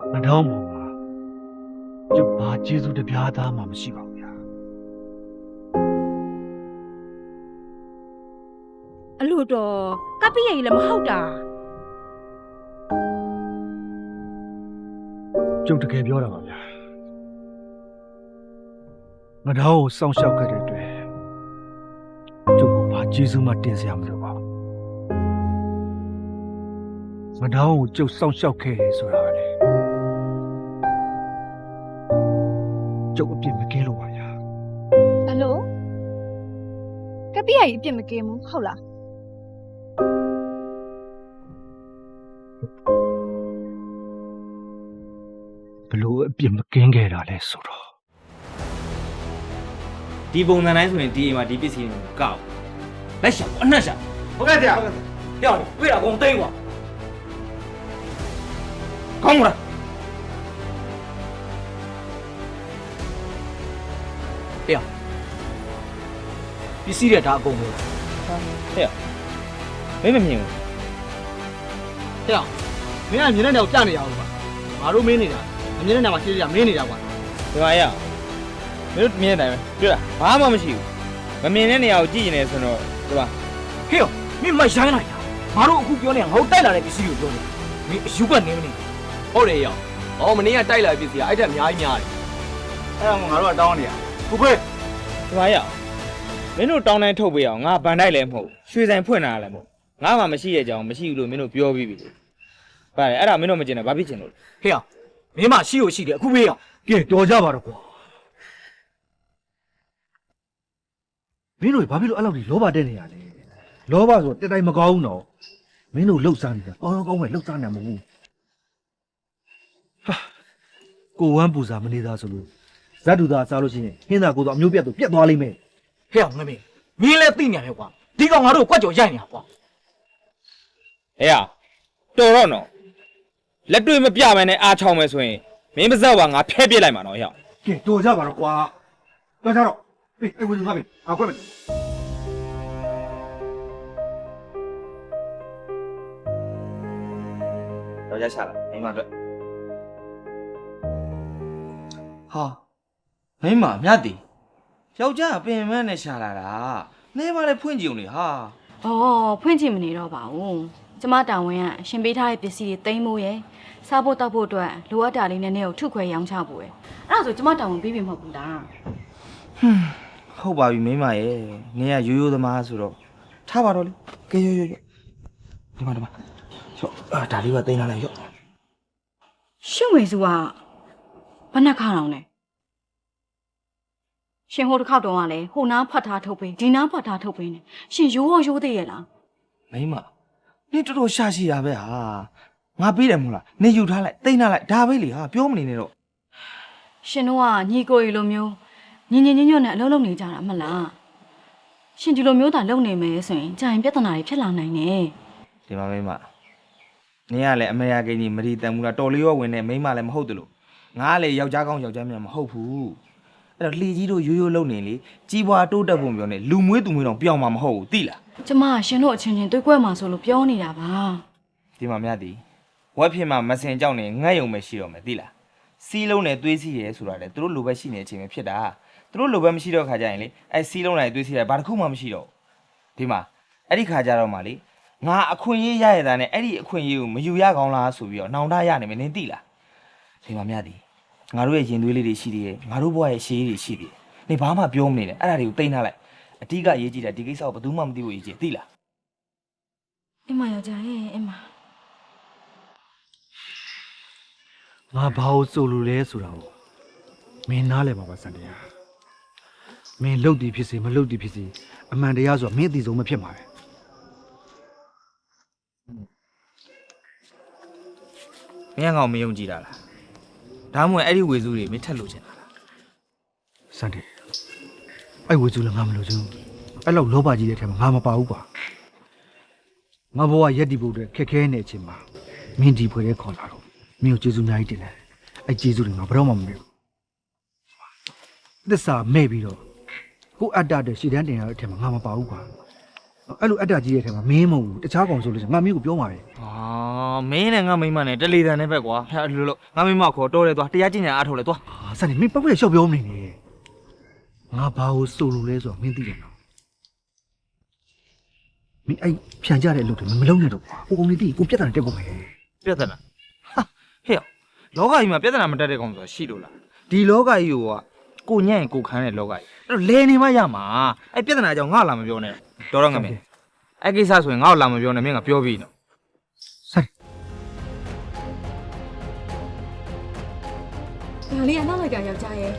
ငါတော့မှာကျုပ်ဘာကျေးဇူးတစ်ပြားသားမှမရှိပါဘူးဗျာအလို့တော့ကပ္ပိယကြီးလည်းမဟုတ်တာကျုပ်တကယ်ပြောတာပါဗျာငါတော့ကိုစောင့်ရှောက်ခဲ့တဲ့အတွက်ကျုပ်ကဘာကျေးဇူးမှတင်စရာမလိုပါဘူးငါတော့ကိုကျုပ်စောင့်ရှောက်ခဲ့တယ်ဆိုတာ ကလေကျုပ်အပြစ်မကင်းလို့ပါဗျာဘလို့ကပိယကြီးအပြစ်မကင်းဘူးဟုတ်လားဘလို့အပြစ်မကင်းခဲ့တာလဲဆိုတော့ဒီပုံစံတိုင်းဆိုရင်ဒီအိမ်မှာဒီပစ္စည်းတွေကိုကောက်လက်ရှာအနှက်ရှာဟုတ်ကဲ့ဆရာပြောင်းတွေ့တာကုန်သိမ်းကွာကောင်းမလား ပစ္စည်းတွေဒါအကုန်ပဲဟဲ့မင်းမမြင်ဘူးဆရာမင်းကမြင်တဲ့နေရာကိုပြနေရအောင်ကွာငါတို့မင်းနေတာအမြင်တဲ့နေရာမှာရှင်းရမင်းနေတာကွာဒီမှာရအောင်မင်းတို့မြင်တဲ့အတိုင်းပဲတွေ့လားဘာမှမရှိဘူးမမြင်တဲ့နေရာကိုကြည့်ရင်လည်းဆိုတော့ဒီမှာဟေ့မင်းမရိုင်းလိုက်တာငါတို့အခုပြောနေတာငါတို့တိုက်လာတဲ့ပစ္စည်းကိုပြောနေတာမင်းအယူကနေမနေဟုတ်တယ်ရောအော်မင်းကတိုက်လာတဲ့ပစ္စည်းကအဲ့ဒါအများကြီးများတယ်အဲ့ဒါမှငါတို့ကတောင်းနေရဟုတ်ကဲ့ဒီမှာရအောင် မင်းတို့တောင်းတိုင်းထုတ်ပေးအောင်ငါဗန်တိုက်လည်းမဟုတ်ရွှေဆိုင်ဖွင့်တာလည်းမဟုတ်ငါမှမရှိတဲ့အကြောင်းမရှိဘူးလို့မင်းတို့ပြောပြီးပြီပါတယ်အဲ့ဒါမင်းတို့မကျင်တော့ဘာဖြစ်ချင်လို့လဲဟေ့မင်းမရှိလို့ရှိတယ်အခုမေးရကဲတော်ကြပါတော့ကွာမင်းတို့ဘာဖြစ်လို့အဲ့လောက်ကြီးလောဘတက်နေရလဲလောဘဆိုတက်တိုင်းမကောင်းဘူးနော်မင်းတို့လှုပ်ရှားနေတာကောင်းကောင်းပဲလှုပ်ရှားနေမှာမဟုတ်ဘူးဟာကိုဝမ်းပူစာမနေသားဆိုလို့ဇတ်တူသားစားလို့ရှိရင်ဟင်းသာကိုတော့အမျိုးပြတ်တော့ပြတ်သွားလိမ့်မယ် ဟေ့ငမင်းမင်းလည်းသိနေတယ်ကွာဒီကောင်ငါတို့ကွက်ကြော်ရိုက်နေတာကွာဟဲ့ရတော်တော့နော်လက်တွေ့မပြမနဲ့အားချောင်းမယ်ဆိုရင်မင်းပါဇက်ပါငါဖဲပြစ်လိုက်မှာနော်ဟဲ့ရကဲတော်ကြပါတော့ကွာတော်ကြတော့အေးအဲ့ဝင်ငါပဲအခွက်မယ်တော့ရချလာအိမ်မှာအတွက်ဟာမိမမြတ်တီ ယောက်ျားအပင်မနဲ့ရှာလာတာနေပါလေဖွင့်ကြည့်ုံလေဟာ။အော်ဖွင့်ချင်မနေတော့ပါဘူး။ကျမတာဝန်ကရှင်ပေးထားတဲ့ပစ္စည်းတွေတိမ့်ဖို့ရယ်စားဖို့တောက်ဖို့အတွက်လိုအပ်တာလေးနည်းနည်းကိုထုခွဲရောင်းချဖို့ရယ်။အဲ့ဒါဆိုကျမတာဝန်ပြီးပြီမဟုတ်ဘူးလားဟုတ်ပါပြီမိမရဲ့နေရရိုးရိုးသမားဆိုတော့ထားပါတော့လေကဲရိုးရိုးရိုးဒီမှာဒီမှာရော့အာဒါလေးပါတင်လာလိုက်ရော့။ရှင်ဝေစုကဘယ်နှခါတောင်လဲ။ ရှင်ဟိုတစ်ခေါက်တုန်းကလည်းဟိုနားဖတ်ထားထုတ်ပေးဒီနားဖတ်ထားထုတ်ပေးနေ။ရှင်ရိုးရောရိုးသေးရဲ့လားမိမနေတော်တော်ရှာရှိတာပဲဟာငါပြီးတယ်မဟုတ်လားနေယူထားလိုက်တိတ်ထားလိုက်ဒါပဲလေဟာပြောမနေနဲ့တော့။ရှင်တို့ကညီကိုရီလိုမျိုးညီညီညွတ်ညွတ်နဲ့အလုံးလုံးနေကြတာမဟုတ်လား။ရှင်ဒီလိုမျိုးသာလုပ်နေမယ်ဆိုရင်ကြာရင်ပြဿနာတွေဖြစ်လာနိုင်တယ်။ဒီမှာမိမနေရလေအမေရိကန်ကြီးမရီတန်မူလားတော်လေးရောဝင်နေမိမလည်းမဟုတ်တယ်လို့ငါကလေယောက်ျားကောင်းယောက်ျားမြတ်မဟုတ်ဘူး အဲ့တော့လှီကြီးတို့ရိုးရိုးလုံနေလေကြီးပွားတိုးတက်ဖို့ပြောနေလူမွေးသူမွေးတော့ပြောင်းမှာမဟုတ်ဘူးသိလားကျမကရှင်တို့အချင်းချင်းတွေးကွက်မှာဆိုလို့ပြောနေတာပါဒီမှာမြတ်ဒီဝက်ဖြစ်မှာမစင်ကြောက်နေငှက်ယုံပဲရှိတော့မယ်သိလားစီးလုံးနဲ့သွေးစီးရဲဆိုတာလေသူတို့လိုပဲရှိနေတဲ့အချိန်ပဲဖြစ်တာသူတို့လိုပဲမရှိတော့ခါကြရင်လေအဲစီးလုံးနဲ့သွေးစီးရဲဘာတစ်ခုမှမရှိတော့ဘူးဒီမှာအဲ့ဒီခါကြတော့မှလေငါအခွင့်အရေးရရတာနဲ့အဲ့ဒီအခွင့်အရေးကိုမယူရကောင်းလားဆိုပြီးတော့နှောင်တရနေမယ်နင်သိလားဒီမှာမြတ်ဒီ ငါတို့ရဲ့ရင်သွေးလေးတွေရှိသေးတယ်ငါတို့ဘဝရဲ့ရှေးတွေရှိသေးတယ်နေဘာမှပြောမနေနဲ့အဲ့ဒါတွေကိုတိမ့်ထားလိုက်အတိကအရေးကြီးတာဒီကိစ္စကိုဘယ်သူမှမသိဘူးအရေးကြီးသိလားအင်းမယောက်ျားရဲ့အင်းမငါဘာလို့စိုးလို့လဲဆိုတာကိုမင်းနားလည်ပါပါစံတရားမင်းလှုပ်သည်ဖြစ်စေမလှုပ်သည်ဖြစ်စေအမှန်တရားဆိုတာမင်းအသိဆုံးမဖြစ်မှာပဲမင်းကောင်မယုံကြည်တာလား ဒါမှမဟုတ်အဲ့ဒီဝေစုတွေမင်းထက်လို့ချင်တာလားစံတယ်အဲ့ဝေစုလည်းငါမလို့ချင်ဘူးအဲ့လောက်လောဘကြီးတဲ့ထဲမှာငါမပါဘူးကွာငါဘဝရက်တီဖို့အတွက်ခက်ခဲနေတဲ့အချိန်မှာမင်းဒီဖွယ်တဲ့ခေါ်လာတော့မင်းကိုကျေးဇူးအများကြီးတင်တယ်အဲ့ကျေးဇူးတွေငါဘယ်တော့မှမမေ့ဘူးသစ္စာမဲ့ပြီးတော့ကိုအတ္တတဲ့ရှည်တန်းတင်ရတဲ့အထဲမှာငါမပါဘူးကွာ အဲ့လိုအတ္တကြီးတဲ့ထဲမှာမင်းမဟုတ်ဘူးတခြားကောင်ဆိုလို့ရှိရင်ငါမင်းကိုပြောမှာပဲဟာမင်းနဲ့ငါမိမနဲ့တလီတန်နဲ့ပဲကွာဟဲ့လို့လို့ငါမိမခေါ်တော့တယ်သွားတရားကျင့်ကြံအားထုတ်လဲသွားဟာစနေမင်းပတ်ပတ်ရှောက်ပြောနေနေငါဘာကိုစိုးလို့လဲဆိုတော့မင်းသိတယ်နော်မင်းအဲ့ဖြန်ကြတဲ့အလုပ်တွေမလုံးနဲ့တော့ကွာကိုကောင်လေးသိကိုပြတ်တာတက်ကုန်မယ်ပြဿနာဟာဟဲ့လောကကြီးမှာပြဿနာမတက်တဲ့ကောင်ဆိုတာရှိလို့လားဒီလောကကြီးကကို ညံ့ရင်ကိုခမ်းတဲ့လောကကြီးအဲ့တော့လဲနေမှရမှာအဲ့ပြဿနာကြောင့်ငါလာမပြောနဲ့တော်တော့ငမင်းအဲ့ကိစ္စဆိုရင်ငါ့ကိုလာမပြောနဲ့မင်းကပြောပြီးနော်စနေဒါလေးကနောက်လိုက်တာယောက်ျားရဲ့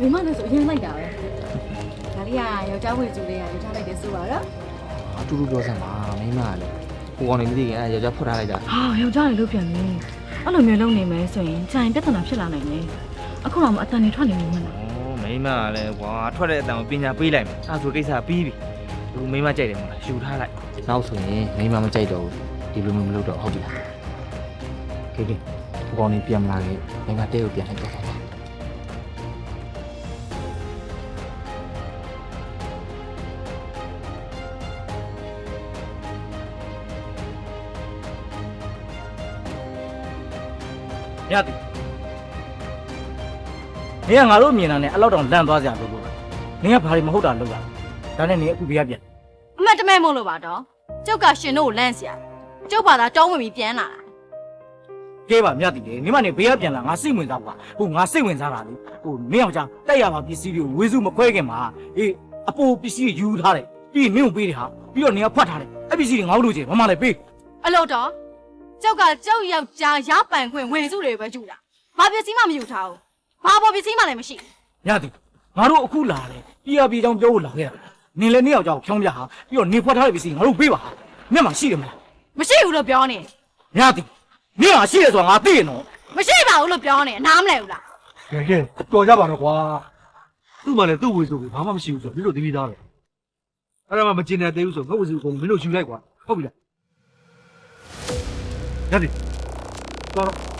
မိမလည်းဆိုအရင်လိုက်တာပဲဒါလေးကယောက်ျားဝေစုလေးကယောက်ျားလိုက်တယ်ဆိုပါတော့အတူတူပြောစမ်းပါမိမကလည်းကိုကောင်နေမသိခင်အဲ့ယောက်ျားဖွက်ထားလိုက်တာဟာယောက်ျားလည်းလုပ်ပြန်ပြီ အဲ့လိုမျိုးလုပ်နေမယ်ဆိုရင်ဂျိုင်ပြဿနာဖြစ်လာနိုင်တယ်အခုတော့မအတန်နေထွက်နေပြီမလားဩမိမကလည်းကွာထွက်တဲ့အတန်ကိုပညာပေးလိုက်မယ်အဲ့ဆိုကိစ္စပြီးပြီသူမိမကြိုက်တယ်မလားယူထားလိုက်နောက်ဆိုရင်မိမမကြိုက်တော့ဘူးဒီလိုမျိုးမလုပ်တော့ဟုတ်ပြီလားကဲကဲဒီကောင်လေးပြန်မလာခဲ့မိမတဲကိုပြန်လိုက်တော့ပါ ရသည်နေကငါတို့မြင်တာနဲ့အဲ့လောက်တောင်လန့်သွားစရာလိုလို့နေကဘာတွေမဟုတ်တာလုပ်တာဒါနဲ့နေအခုပြရပြန်အမှန်တမဲမို့လို့ပါတော့ကျုပ်ကရှင်တို့ကိုလန့်စရာကျုပ်ဘာသာတောင်းဝင်ပြီးပြန်လာတာကဲပါမြတ်တီလေနေမနေဘေးကပြန်လာငါစိတ်ဝင်စားပါဟိုငါစိတ်ဝင်စားတာလေဟိုမင်းအောင်ချာတိုက်ရပါပစ္စည်းတွေကိုဝေစုမခွဲခင်မှာအေးအပိုပစ္စည်းတွေယူထားတယ်ပြီးမင်းကိုပေးတယ်ဟာပြီးတော့နေကဖတ်ထားတယ်အဲ့ပစ္စည်းတွေငါတို့လိုချင်မမလည်းပေးအလို့တော့ ကျုပ်ကကျုပ်ယောက်ျားရပိုင်ခွင့်ဝင်စုတွေပဲယူတာဘာပစ္စည်းမှမယူထားဘူးဘာပေါ်ပစ္စည်းမှလည်းမရှိဘူးမြတ်တီငါတို့အခုလာတယ်ပြရပြကြောင်ပြောဖို့လာခဲ့တာနေလည်းနေအောင်ကြောင်ဖြောင်းပြဟာပြီးတော့နေဖွက်ထားတဲ့ပစ္စည်းငါတို့ပေးပါဟာမျက်မှရှိတယ်မလားမရှိဘူးလို့ပြောနေမြတ်တီနေကရှိတယ်ဆိုတာငါသိရနော်မရှိပါဘူးလို့ပြောနေအနားမလဲဘူးလားကဲကဲတော်ကြပါတော့ကွာသူ့မှလည်းသူ့ဝေဆိုကိုဘာမှမရှိဘူးဆိုတော့မင်းတို့သိပြီးသားပဲအဲ့ဒါမှမကျင်တဲ့သေးဘူးဆိုငါဝေဆိုကိုမင်းတို့ယူလိုက်ကွာဟုတ်ပြီလား ရတယ်တော်တော့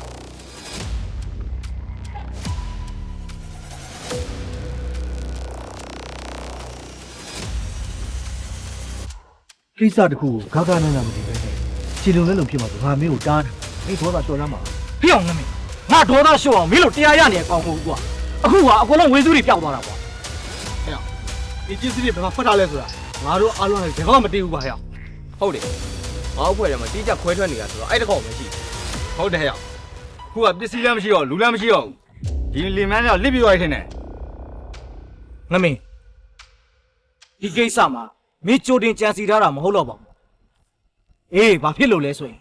ကိစ္စတစ်ခုကိုဂါဂါနာနာမသိပဲနဲ့ခြေလုံးလဲလုံးဖြစ်မှာဆိုငါမင်းကိုတားတယ်မင်းသောတာတော်ရမ်းပါဖျောင်းနေမင်းငါဒေါသရှို့အောင်မင်းတို့တရားရနေအကောင်မဟုတ်ဘူးကွာအခုကအကုန်လုံးဝေစုတွေပျောက်သွားတာကွာဒီပစ္စည်းတွေဘယ်မှာဖတ်ထားလဲဆိုတာငါတို့အားလုံးလည်းဘယ်တော့မှမသိဘူးပါဟဲ့ဟုတ်တယ် ငါ့အဖွဲ့ထဲမှာတိကျခွဲထွက်နေတာဆိုတော့အဲ့တကောက်ပဲရှိတယ်ဟုတ်တယ်ဟဲ့ခုကပစ္စည်းလည်းမရှိတော့လူလည်းမရှိတော့ဘူးဒီလင်မန်းတော့လစ်ပြီးသွားတယ်ထင်တယ်ငမင်းဒီကိစ္စမှာမင်းကြိုတင်ကြံစီထားတာမဟုတ်တော့ပါဘူးအေးဘာဖြစ်လို့လဲဆိုရင်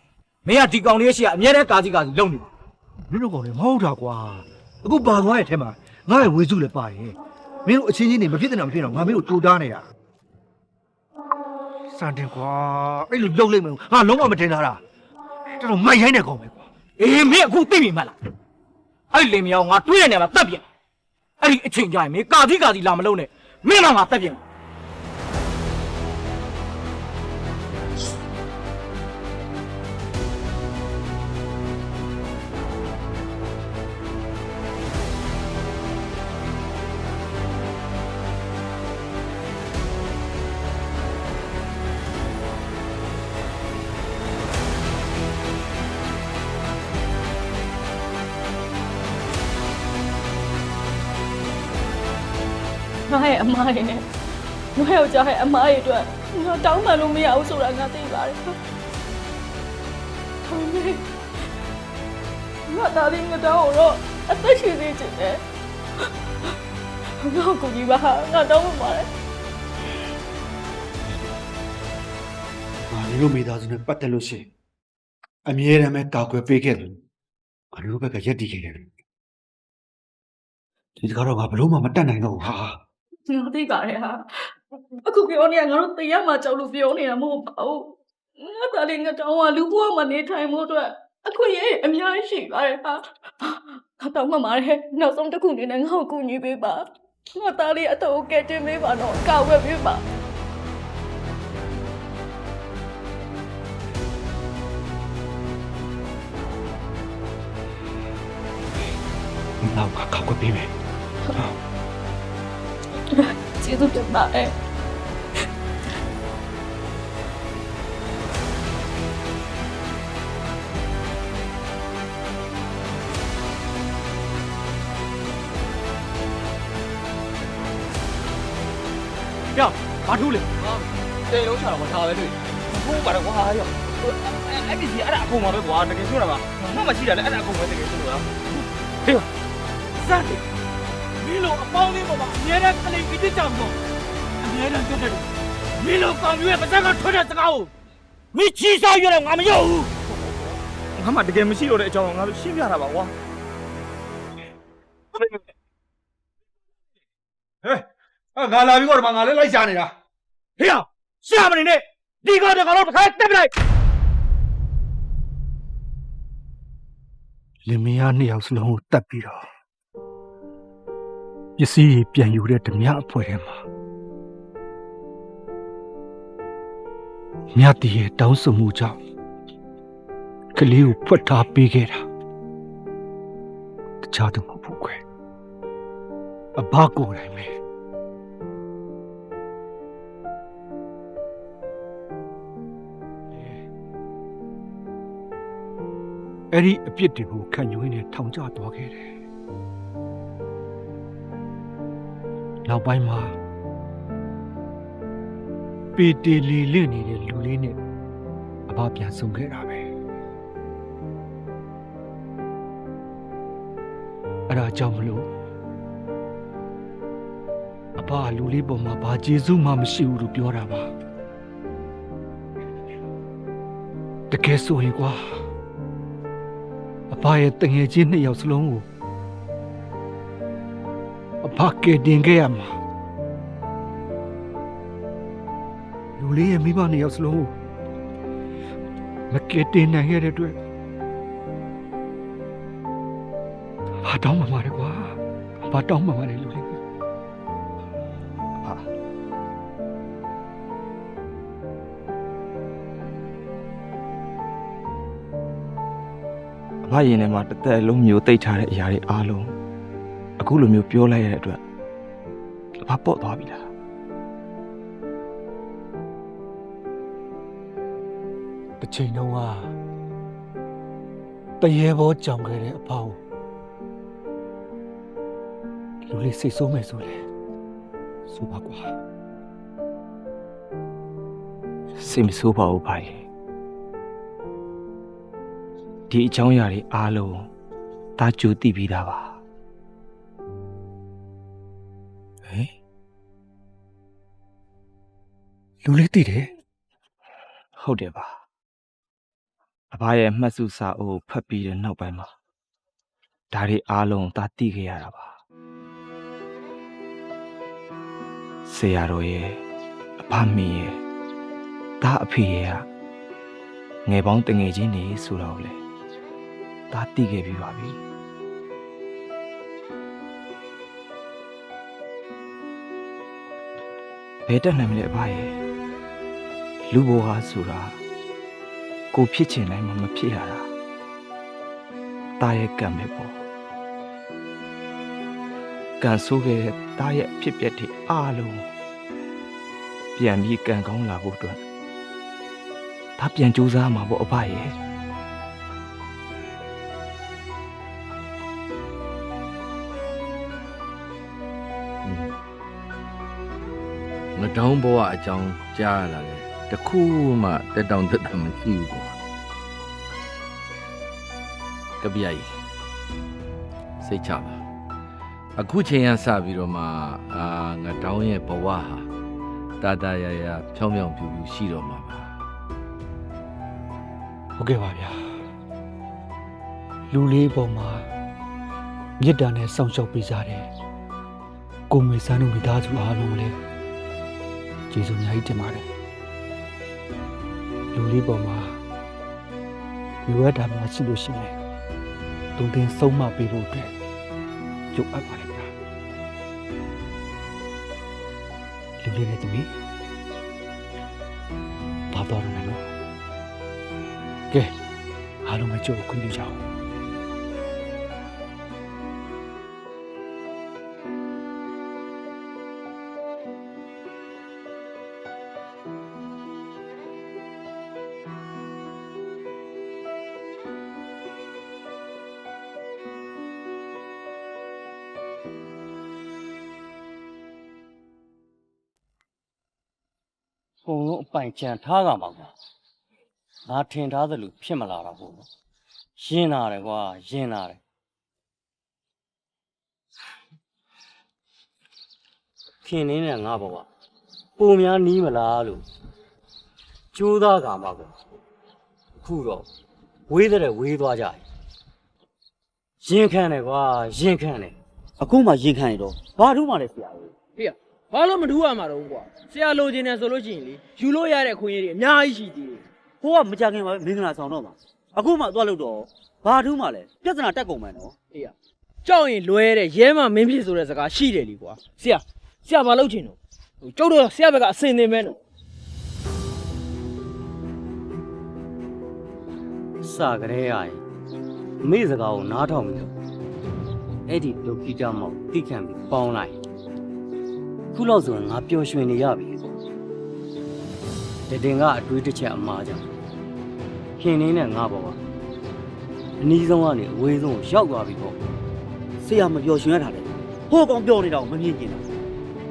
မင်းကဒီကောင်လေးရှိကအမြဲတမ်းကာစီကာစီလုံနေတယ်မင်းတို့ကောင်လည်းမဟုတ်တာကွာအခုပါသွားရဲ့အထက်မှာငါ့ရဲ့ဝေစုလည်းပါတယ်မင်းတို့အချင်းချင်းတွေမဖြစ်တဲ့ nào မဖြစ်တော့ငါမင်းတို့တူတားနေတာ စံတင်ကွာအဲ့လိုလုပ်လိုက်မယ်ငါလုံးဝမတင်တာတာတော်တော်မိုက်ရိုင်းတဲ့ကောင်ပဲကွာအေးမင်းအခုသိပြီမလားအဲ့လင်မြောင်ငါတွေးရနေမှာတက်ပြန်အဲ့ဒီအချိန်ကြရင်မင်းကာစီကာစီလာမလုံးနဲ့မင်းမငါတက်ပြန် ငါရဲ့အမားရဲ့နဲ့ငါယောက်ျားရဲ့အမားရဲ့အတွက်ငါတောင်းပန်လို့မရဘူးဆိုတာငါသိပါတယ်။ဒါပေမဲ့ငါတားလေးငါတောင်းတော့အသက်ရှင်နေချင်တယ်။ငါကိုကြီးပါငါတောင်းပန်ပါတယ်ငါတို့မိသားစုနဲ့ပတ်သက်လို့ရှိရင်အမြဲတမ်းပဲကာကွယ်ပေးခဲ့တယ်ငါတို့ဘက်ကရက်တည်ခဲ့တယ်ဒီတခါတော့ငါဘလို့မှမတတ်နိုင်တော့ဘူးဟာ။ ငါသိပါတယ်ဟာ။အခုပြောနေတာငါတို့တရားမှကြောက်လို့ပြောနေတာမဟုတ်ပါဘူး။ငါတားလေးငါတောင်းကလူဘဝမှာနေထိုင်မှုအတွက်အခွင့်အရေးအများကြီးရှိပါတယ်ဟာ။ငါတောင်းမှပါတယ်။နောက်ဆုံးတစ်ခုအနေနဲ့ငါ့ကိုကူညီပေးပါ။ငါသားလေးအတော့ကဲတင်ပေးပါတော့ကာဝယ်ပေးပါငါ့ကိုကာကွယ်ပေးမယ် ကျေးဇူးတင်ပါတယ်ပြောင်းဘာထူးလဲတိတ်လုံးချတာကွာထားပဲတွေ့ဘူးဘာတော့ကွာရောအဲ့ဒီစီအဲ့ဒါအကုန်ပါပဲကွာတကယ်ပြောတာပါမှမရှိတာလေအဲ့ဒါအကုန်ပဲတကယ်ပြောတာဟေးစမ်း မင်းလိုအပေါင်းလေးပေါ်မှာအများနဲ့ကလေးအစ်စ်ကြောင်တော့အများနဲ့ပြောတယ်မင်းလိုကောင်ရွေးပါစက်ကထွက်တဲ့စကားကိုမင်းချီစားရွရငါမယုံဘူးငါမှတကယ်မရှိတော့တဲ့အကြောင်းငါတို့ရှင်းပြတာပါကွာအဲငါလာပြီးတော့ဒီမှာငါလည်းလိုက်ရှာနေတာဟေ့ရှာမနေနဲ့ဒီကောင်တကောင်တော့တစ်ခါတက်ပလိုက်လင်မယားနှစ်ယောက်စလုံးကိုတတ်ပြီးတော့ ပစ္စည်းကြီးပြန်ယူတဲ့ဓမြအဖွဲ့ထဲမှာမြတ်တည်ရဲ့တောင်းဆိုမှုကြောင့်ကလေးကိုဖွက်ထားပေးခဲ့တာတခြားသူမဟုတ်ဘူးကွယ်အဘကိုယ်တိုင်ပဲအဲ့ဒီအပြစ်တွေကိုခံယူရင်းနဲ့ထောင်ကျသွားခဲ့တယ် နောက်ပိုင်းမှာပေတီလီလင့်နေတဲ့လူလေးနဲ့အဘပြန်ဆုံခဲ့တာပဲအဲ့ဒါကြောင့်မလို့အဘကလူလေးပေါ်မှာဘာကျေးဇူးမှမရှိဘူးလို့ပြောတာပါတကယ်ဆိုရင်ကွာအဖရဲ့တငယ်ချင်းနှစ်ယောက်စလုံးကို အဖကယ်တင်ခဲ့ရမှာလူလေးရဲ့မိဘနှစ်ယောက်စလုံးကိုမကယ်တင်နိုင်ခဲ့တဲ့အတွက်ဘာတောင်းမှမှာလဲကွာဘာတောင်းမှမှာလဲလူလေးအဖရင်ထဲမှာတစ်သက်လုံးမျိုးတိတ်ထားတဲ့အရာတွေအားလုံး အခုလိုမျိုးပြောလိုက်ရတဲ့အတွက်အဖပေါ့သွားပြီလားတစ်ချိန်တုန်းကတရေဘောကြောင်ခဲ့တဲ့အဖောလူလေးစိတ်ဆိုးမယ်ဆိုလေဆိုပါကွာစိတ်မဆိုးပါဘူးဖိုင်ဒီအကြောင်းအရာတွေအားလုံးဒါကြိုသိပြီးသားပါ ဟမ်လူလေးတည်တယ်ဟုတ်တယ်ပါအဖရဲ့မှတ်စုစာအုပ်ဖတ်ပြီးတဲ့နောက်ပိုင်းမှာဒါတွေအားလုံးဒါသိခဲ့ရတာပါဆရာတော်ရဲ့အဖမင်းရဲ့ဒါအဖေရဲ့ကငယ်ပေါင်းတငယ်ချင်းနေဆိုတော့လေဒါသိခဲ့ပြီးပါပြီ ဘယ်တက်နိုင်မလဲအဖရဲ့လူဘဝဆိုတာ ကိုဖြစ်ချင်တိုင်းမှမဖြစ်ရတာตาရဲ့ကံပဲပေါ့ကံဆိုးခဲ့တဲ့ตาရဲ့အဖြစ်ပျက်တွေအားလုံးပြန်ပြီးကံကောင်းလာဖို့အတွက်ဒါပြန်ကြိုးစားမှာပေါ့အဖရဲ့ ငတောင်းဘဝအကြောင်းကြားရလာတယ်တခုမှတက်တောင်တက်တာမရှိဘူးကွာကပြာကြီးစိတ်ချပါအခုချိန်ရစပြီးတော့မှအာငတောင်းရဲ့ဘဝဟာတာတာရရဖြောင်းဖြောင်းပြူပြူရှိတော့မှာပါဟုတ်ကဲ့ပါဗျာလူလေးပေါ်မှာမေတ္တာနဲ့စောင့်ရှောက်ပေးကြတယ်ကိုမေဆန်းတို့မိသားစုအားလုံးလည်း ကျေးဇူးအများကြီးတင်ပါတယ်လူလေးပေါ်မှာလိုအပ်တာများရှိလို့ရှိရင်တုံတင်ဆုံးမပေးဖို့အတွက်ကြိုးအပ်ပါတယ်ဗျာလူလေးနဲ့တမီးဘာတော်ရမလို့ကဲအားလုံးပဲကြိုးကိုခွင့်ပြုကြအောင် င်ချန်ထားကြမှာကွာငါထင်ထားသလိုဖြစ်မလာတော့ဘူးရှင်းလာတယ်ကွာရှင်းလာတယ်ခင်နေနဲ့ငါဘောကပုံများနီးမလားလို့ကြိုးစားကြမှာကွာအခုတော့ဝေးတဲ့ဝေးသွားကြတယ်ရင်ခံတယ်ကွာရင်ခံတယ်အခုမှရင်ခံရတော့ဘာလို့မှလဲဆရာကြီးဟေ့ ဘာလို့မထူးရမှာတော့ကွာဆရာလိုချင်တယ်ဆိုလို့ရှိရင်လေယူလို့ရတဲ့ခွင့်ရည်တွေအများကြီးရှိသေးတယ်ဟိုကမကြခင်ပါပဲမင်္ဂလာဆောင်တော့မှာအခုမှသွားလို့တော့ဘာထူးမှလဲပြဿနာတက်ကုန်မယ်နော်ဟေ့ကြောက်ရင်လွဲတဲ့ရဲမမင်းဖြစ်ဆိုတဲ့စကားရှိတယ်လीကွာဆရာဆရာဘာလုပ်ချင်တော့ဟိုကျုပ်တို့ဆရာဘက်ကအစင်သင်မဲနော်စကြရဲရရင်မိစကားကိုနားထောင်ပြီးတော့အဲ့ဒီဒုက္ခိတမောက်တိခံပြီးပေါင်းလိုက် ခုလောက်ဆိုရင်ငါပျော်ရွှင်နေရပြီတတင်ကအတွေးတစ်ချက်အမှားကြောင့်ခင်နေနဲ့ငါဘောကအနီးဆုံးကနေအဝေးဆုံးကိုရောက်သွားပြီပေါ့ဆရာမပျော်ရွှင်ရတာလေဟိုကောင်ပျော်နေတာကိုမမြင်ကျင်တာ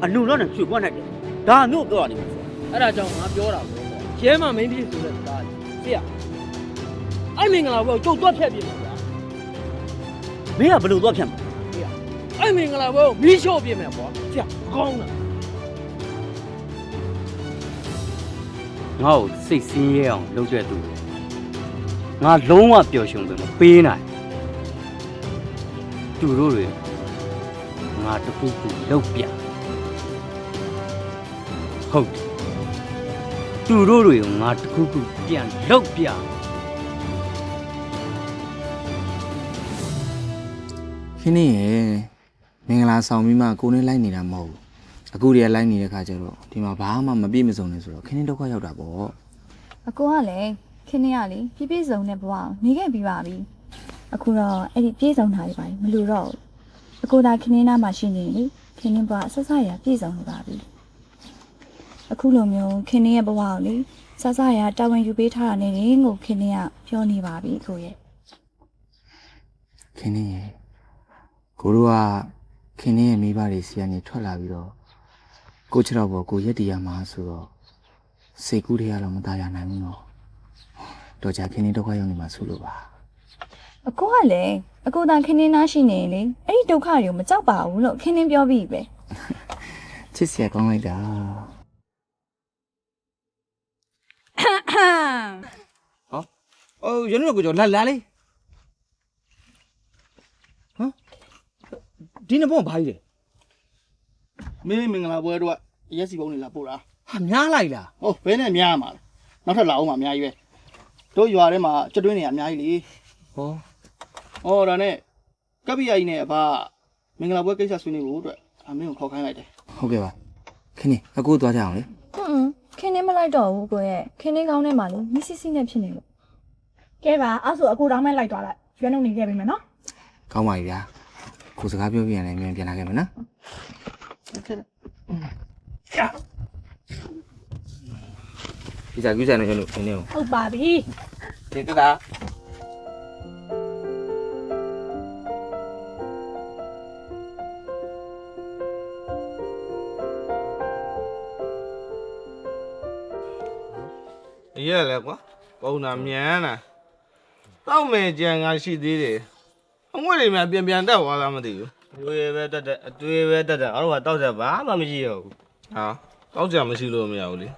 အနုတော့နဲ့ရွှေပွက်နိုင်တယ်ဒါမျိုးပြောရနေမှာဆရာအဲ့ဒါကြောင့်ငါပြောတာပေါ့ကွာရဲမမင်းဖြစ်ဆိုတဲ့စကားလေဆရာအဲ့မင်္ဂလာဘွဲကိုကျုပ်တွတ်ဖြတ်ပြင်ပါဗျာမင်းကဘယ်လိုသွားဖြတ်မှာအဲ့မင်္ဂလာဘွဲကိုမီးရှို့ပြင်မယ်ကွာဆရာကောင်းလား ငါ့ကိုစိတ်ဆင်းရဲအောင်လုပ်တဲ့သူငါလုံးဝပျော်ရွှင်တယ်မပေးနိုင်သူတို့တွေငါတစ်ခုခုလုပ်ပြဟုတ်တယ်သူတို့တွေကိုငါတစ်ခုခုပြန်လုပ်ပြခင်းနေရဲ့မင်္ဂလာဆောင်ပြီးမှကိုနေလိုက်နေတာမဟုတ်ဘူး အခုတည်းကလိုက်နေတဲ့ခါကျတော့ဒီမှာဘာမှမပြည့်မစုံနေဆိုတော့ခင်းနေဒုက္ခရောက်တာပေါ့အကိုကလည်းခင်းနေရလေပြည့်ပြည့်စုံတဲ့ဘဝကိုနေခဲ့ပြီးပါပြီအခုတော့အဲ့ဒီပြည့်စုံတာတွေပါမလို့တော့ဘူးအကိုသာခင်းနေနာမှာရှိနေလေခင်းနေဘဝဆက်ဆက်ရပြည့်စုံနေပါပြီအခုလိုမျိုးခင်းနေရဲ့ဘဝကိုလေဆက်ဆက်ရတာဝန်ယူပေးထားတာနဲ့ငကိုခင်းနေကပြောနေပါပြီကိုရဲ့ခင်းနေရဲ့ကိုတို့ကခင်းနေရဲ့မိဘတွေစီကနေထွက်လာပြီးတော့ ကိုချတော့ဘောကိုရက်တီရမှာဆိုတော့စိတ်ကူးတွေကတော့မသားရနိုင်ဘူးနော်တော်ကြခင်းနေဒုက္ခရောက်နေမှာဆိုလို့ပါအကိုကလည်းအကိုတန်ခင်းနေနားရှိနေလေအဲ့ဒီဒုက္ခတွေကိုမကြောက်ပါဘူးလို့ခင်းနေပြောပြီးပဲချစ်စရာကောင်းလိုက်တာဟောအိုးရနုကိုကြောလာလာလေးဟမ်ဒီနဘောဘာကြီးလဲ မင်းမင်္ဂလာပွဲတော့ရက်စီပုံနေလာပို့တာဟာများလိုက်လားဟုတ်ဘယ်နဲ့များမှာလဲနောက်ထပ်လာအောင်မှာအများကြီးပဲတို့ရွာထဲမှာကျွတ်တွင်းနေရအများကြီးလေဟောဩဒါနဲ့ကပ္ပိယကြီးနဲ့အဖမင်္ဂလာပွဲကိစ္စဆွေးနွေးဖို့အတွက်အမင်းကိုခေါ်ခိုင်းလိုက်တယ်ဟုတ်ကဲ့ပါခင်းနေအကူသွားကြအောင်လေဟွန်းခင်းနေမလိုက်တော့ဘူးကိုရဲ့ခင်းနေကောင်းထဲမှာလေမစ်စစ်စစ်နဲ့ဖြစ်နေလို့ကဲပါအဲ့ဆိုအခုတောင်းမဲ့လိုက်သွားလိုက်ရွေးနှုတ်နေခဲ့ပြီမယ်နော်ကောင်းပါပြီဗျာကိုစကားပြောပြရင်လည်းမြန်ပြန်လာခဲ့မယ်နော် ဒီစားကူးစားနေရလို့ခင်းနေအောင်ဟုတ်ပါပြီတင်တတာရက်လဲကွာပုံနာမြန်တာတောက်မယ်ကြံကရှိသေးတယ်အငွေ့တွေများပြန်ပြန်တက်သွားလားမသိဘူးအ တွေ့ပဲတက်တက်အတွေ့ပဲတက်တက်အားလုံးကတောက်ချက်ဘာမှမရှိတော့ဘူးဟာတောက်ကြမရှိလို့မရဘူးလေ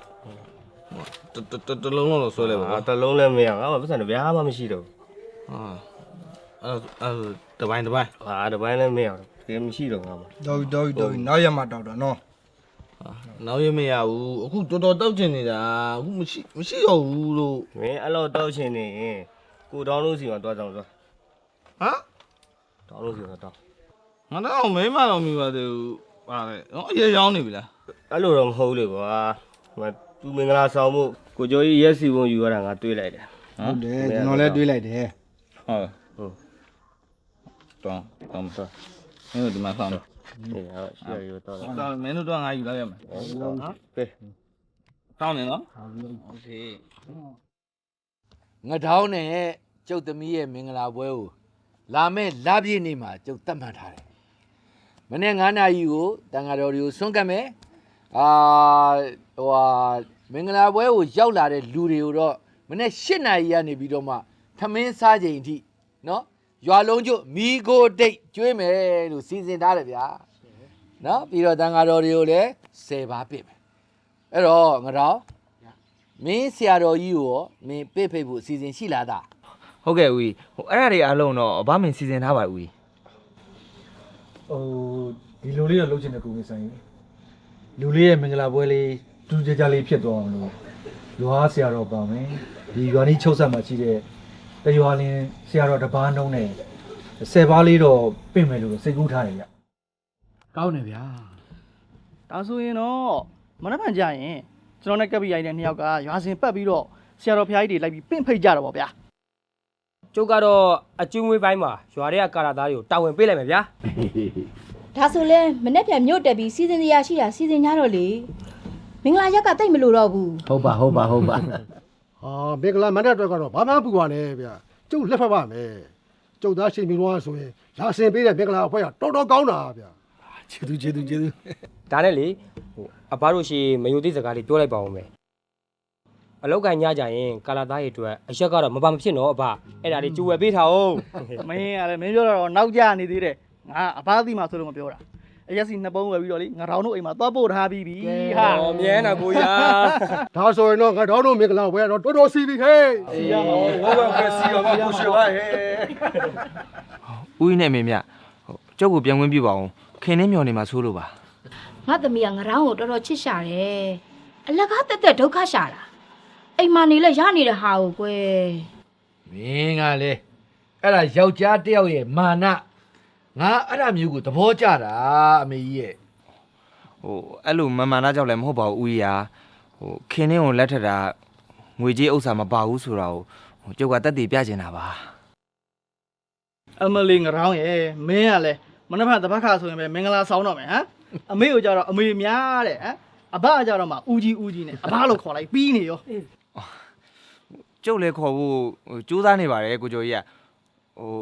ဟိုတတတလုံးလုံးတော့ဆွဲလိုက်ပါအာကွာတလုံးလည်းမရငါ့မှာပတ်စံတစ်ပြားမှမရှိတော့ဟာအဲ့အဲ့တပိုင်းတပိုင်းဘူးဟာတစ်ပိုင်းလည်းမရတော့တကယ်မရှိတော့ငါမှာတော်တော်တော်နောက်ရမှာတောက်တာနော်နောက်ရမရဘူးအခုတော်တော်တောက်ချင်နေတာအခုမရှိမရှိတော့ဘူးလို့မင်းအဲ့လိုတောက်ချင်နေရင်ကိုတောင်းလို့စီမှာတွားကြအောင်သွားဟမ်တောင်းလို့စီမှာတောင်း ငါတော့မိမတော့မိပါသေးဘူးပါလေနော်အရေးရောင်းနေပြီလား အဲ့လိုတော့မဟုတ်လေကွာဟိုသူမင်္ဂလာဆောင်မှုကိုကျော်ကြီးရက်စီပုံယူရတာငါတွေးလိုက်တယ် ဟုတ်တယ်ကျွန်တော်လည်းတွေးလိုက်တယ် ဟုတ်ဟုတ်တောင်းတောင်းမစားမင်းတို့ဒီမှာဆောင်းတော့ အေးဟုတ်ရှိရရတော့တယ် တောင်းမင်းတို့တော့ငါယူလိုက်ရမယ် ကဲ တောင်းနေနော်โอเค ငထောင်းနဲ့ကျုပ်သမီးရဲ့မင်္ဂလာပွဲကိုလာမဲ့လပြည့်နေ့မှာကျုပ်တတ်မှတ်ထားတယ်။ မနေ့9နာရီကိုတန်ဃာတော်တွေကိုဆွန့်ကပ်မယ်။အာဟိုဟာမင်္ဂလာပွဲကိုရောက်လာတဲ့လူတွေကိုတော့မနေ့၈နာရီကနေပြီးတော့မှထမင်းစားချိန်အထိနော်ရွာလုံးကျွတ်မီးကိုတိတ်ကျွေးမယ်လို့စီစဉ်ထားတယ်ဗျာနော်ပြီးတော့တန်ဃာတော်တွေကိုလည်း10ပါးပြစ်မယ်အဲ့တော့ငါတော့မင်းဆရာတော်ကြီးကိုရောမင်းပြစ်ဖိတ်ဖို့အစီအစဉ်ရှိလားသားဟုတ်ကဲ့ဦးကြီးဟိုအဲ့ဒါတွေအားလုံးတော့အဘမင်းစီစဉ်ထားပါဦးကြီး ဟိုဒီလိုလေးတော့လုပ်ချင်တဲ့ကိုမဆိုင်လူလေးရဲ့မင်္ဂလာပွဲလေးဒူးကြကြလေးဖြစ်သွားအောင်လို့ရွာဆရာတော်ပါမယ်ဒီရွာနီးချုပ်ဆက်မှာရှိတဲ့တရွာလင်းဆရာတော်တပားနှုံးနဲ့ဆယ်ပါးလေးတော့ပြင်မယ်လို့စိတ်ကူးထားတယ်ဗျကောင်းတယ်ဗျာဒါဆိုရင်တော့မနက်ဖြန်ကြရင်ကျွန်တော်နဲ့ကပ်ပြီးရိုက်တဲ့နှစ်ယောက်ကရွာစဉ်ပတ်ပြီးတော့ဆရာတော်ဖျားကြီးတွေလိုက်ပြီးပင့်ဖိတ်ကြတော့ဗောဗျာ ကျုပ်ကတော့အကျွေးမွေးပိုင်းမှာရွာတွေကကာလာသားတွေကိုတာဝန်ပေးလိုက်မယ်ဗျာဒါဆိုလဲမနေ့ပြန်မြို့တက်ပြီးစီစဉ်တရားရှိတာစီစဉ်ကြတော့လေမင်္ဂလာရက်ကတိတ်မလို့တော့ဘူးဟုတ်ပါဟုတ်ပါဟုတ်ပါဟာမင်္ဂလာမန္တအတွက်ကတော့ဘာမှပူပါနဲ့ဗျာကျုပ်လက်ဖက်ပါမယ်ကျုပ်သားရှင်မီတော့ဆိုရင်လာစင်ပေးတဲ့မင်္ဂလာအဖွဲ့ကတော်တော်ကောင်းတာဗျာကျေးဇူးကျေးဇူးကျေးဇူးဒါနဲ့လေဟိုအဘတို့ရှိမယိုသေးစကားလေးပြောလိုက်ပါဦးမယ် အလောက်ကန်ညကြရင်ကာလာသားရဲ့အတွက်အရက်ကတော့မပါမဖြစ်တော့အဘအဲ့ဒါလေးကြိုဝယ်ပေးထားအောင်မင်းကလည်းမင်းပြောတော့နောက်ကျနေသေးတယ်ငါအဘသီးမှာဆိုလို့မပြောတာအရက်စီနှစ်ပုံးဝယ်ပြီးတော့လေငါတောင်တို့အိမ်မှာသွားပို့ထားပြီးပြီဟာဟောမြဲနာကိုရာဒါဆိုရင်တော့ငါတော်တို့မင်္ဂလာပွဲကတော့တော်တော်စီပြီခေးစီရမှာဘဝပဲစီရောပါကိုရှိပါဟဲ့ဦးကြီးနဲ့မင်းမြဟိုကျုပ်ကိုပြန်ဝင်ပြပါအောင်ခင်နှင်းမြော်နေမှာဆိုးလို့ပါငါသမီးကငရောင်းကိုတော်တော်ချစ်ရှာတယ်အလကားတက်တက်ဒုက္ခရှာတာ အိမ်မှာနေလဲရနေတဲ့ဟာကိုကွယ်မင်းကလေအဲ့ဒါယောက်ျားတစ်ယောက်ရဲ့မာနငါအဲ့ဒါမျိုးကိုသဘောကျတာအမေကြီးရဲ့ဟိုအဲ့လိုမန်မာနာကြောင့်လည်းမဟုတ်ပါဘူးဦးကြီးဟာဟိုခင်နှင်းကိုလက်ထက်တာငွေကြေးဥစ္စာမပါဘူးဆိုတာကိုဟိုကျုပ်ကတက်တည်ပြချင်တာပါအမလီငရောင်းရဲ့မင်းကလည်းမနက်ဖြန်တပတ်ခါဆိုရင်ပဲမင်္ဂလာဆောင်တော့မယ်ဟမ်အမေကိုကြတော့အမေများတဲ့ဟမ်အဘကကြတော့မှဦးကြီးဦးကြီးနဲ့အဘလို့ခေါ်လိုက်ပြီးနေရော ကျုပ်လည်းခေါ်ဖို့ဟိုစူးစမ်းနေပါတယ်ကိုကျော်ကြီးကဟို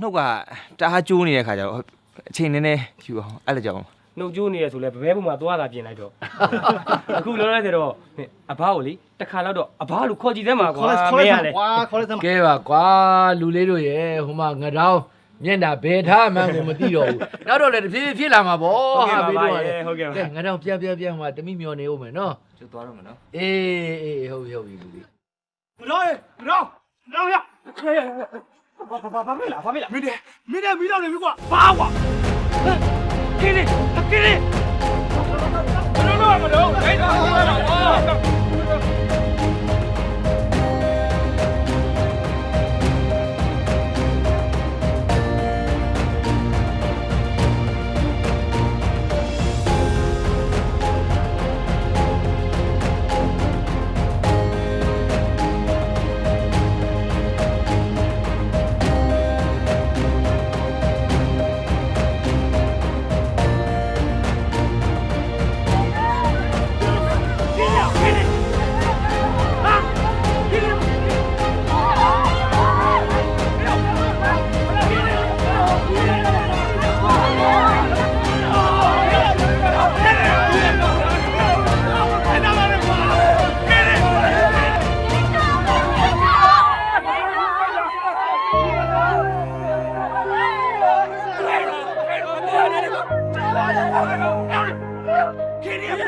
နှုတ်ကတအားကျိုးနေတဲ့ခါကျတော့အချိန်နည်းနည်းယူအောင်အဲ့လိုကြောင့်နှုတ်ကျိုးနေရဆိုလဲဘဘဲပုံမှာသွားတာပြင်လိုက်တော့အခုလောလောဆယ်တော့အဘကိုလေတစ်ခါတော့အဘလို့ခေါ်ကြည့်သမ်းပါကွာခေါ်လိုက်ခေါ်မင်းရလိုက်လေကွာခေါ်လိုက်စမ်းပါကဲပါကွာလူလေးတို့ရဲ့ဟိုမှာငတောင်းမျက်နှာဘယ်ထားမှန်းကိုမသိတော့ဘူးနောက်တော့လည်းတဖြည်းဖြည်းဖြစ်လာမှာဗောဟုတ်ကဲ့ပါဘေးပါတို့ကရေလည်းဟုတ်ကဲ့ပါကဲငတောင်းပြန်ပြန်ပြန်ဟိုမှာတမိမျောနေဦးမယ်နော်ကျုပ်သွားတော့မယ်နော်အေးအေးဟုတ်ပြီဟုတ်ပြီလူလေး ရောရေရောရောရဘာဘာဘာမေးလားဘာမေးလားမင်းမင်းမီးတော့နေပြီကွာဘာကွာကင်းနေကင်းနေမလို့တော့မလို့ဟဲ့တော့ပြောတာကိုမခွဲတော့ဘူးတော့ ဘ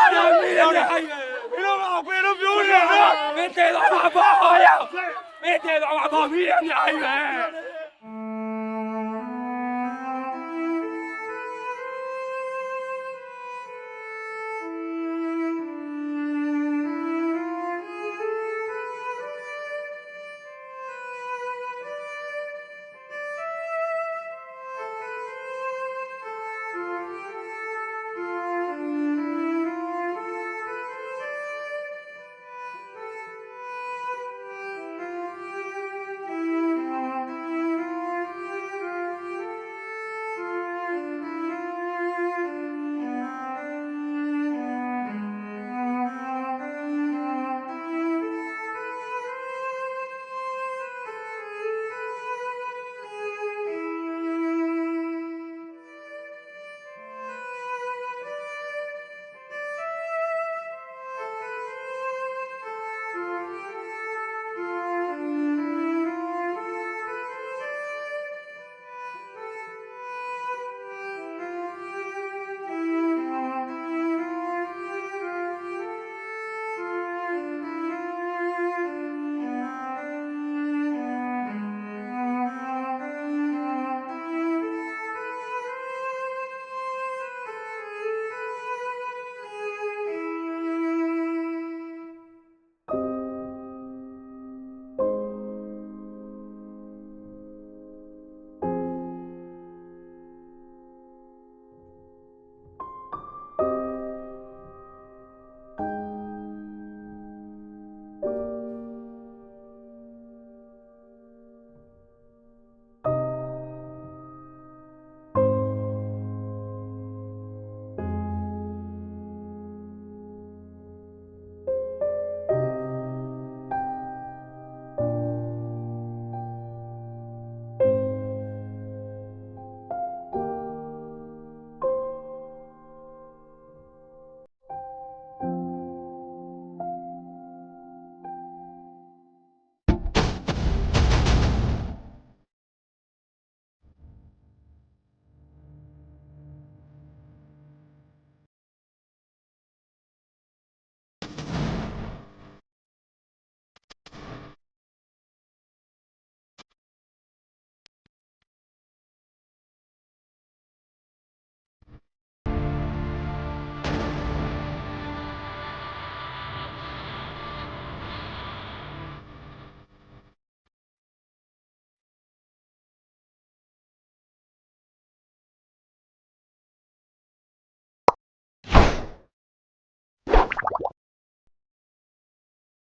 ာလို့ထား ဘယ်လိုပြောနေလဲမင်းတဲတော့ဘာဘာဟောရမ